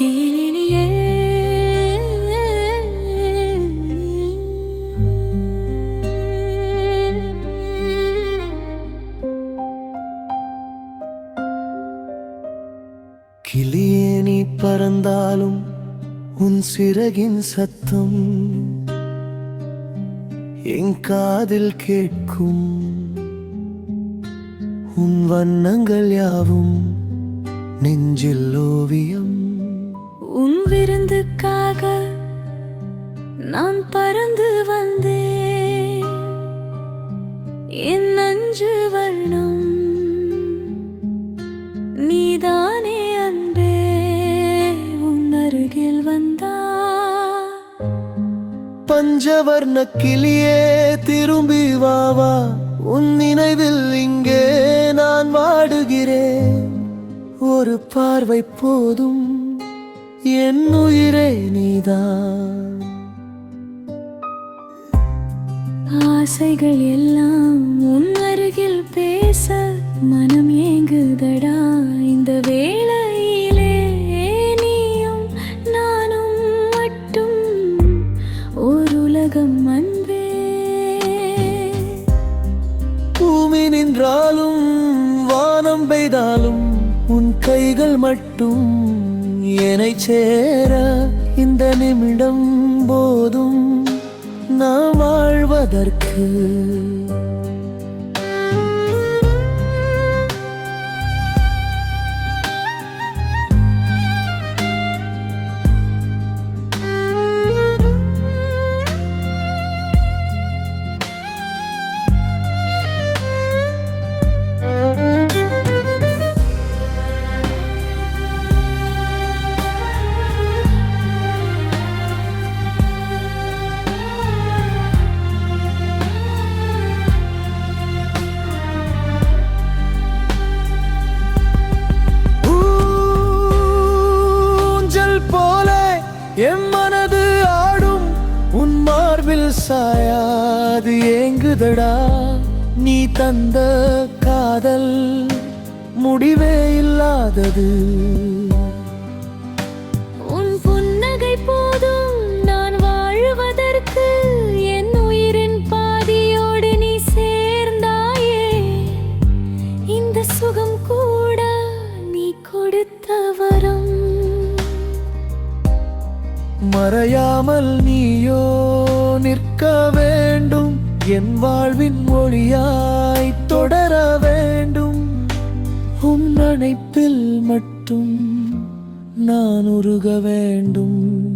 கிளியே நீ பறந்தாலும் உன் சிறகின் சத்தம் என் காதில் கேட்கும். உன் வண்ணங்கள் யாவும் நெஞ்சில் ஓவியம். உன் விருந்துக்காக நான் பறந்து வந்தேன். என் அஞ்சு வண்ணம் நீதானே அன்பே. உன் அருகில் வந்தா பஞ்சவர்ண கிளியே திரும்பி வாவா உன் நினைவில் இங்கே நான் வாடுகிறேன். ஒரு பார்வை போதும். என் உயிரே நீதான். ஆசைகள் எல்லாம் உன் அருகில் பேச மனம் ஏங்குதடா. இந்த வேளையிலே நீயும் நானும் மட்டும் ஒரு உலகம் அன்பே. பூமி நின்றாலும் வானம் பெய்தாலும் உன் கைகள் மட்டும் என்னை சேர இந்த நிமிடம் போதும். நான் வாழ்வதற்கு மார்பில் சாயாது ஏங்குதடா. நீ தந்த காதல் முடிவே இல்லாதது. உன் புன்னகை போதும் நான் வாழ்வதற்கு. என் உயிரின் பாதியோடு நீ சேர்ந்தாயே. இந்த சுகம் கூட நீ கொடுத்த வரம். மறையாமல் நீயோ நிற்க வேண்டும். என் வாழ்வின் மொழியாய் தொடர வேண்டும். உன் நினைப்பில் மட்டும் நான் உருக வேண்டும்.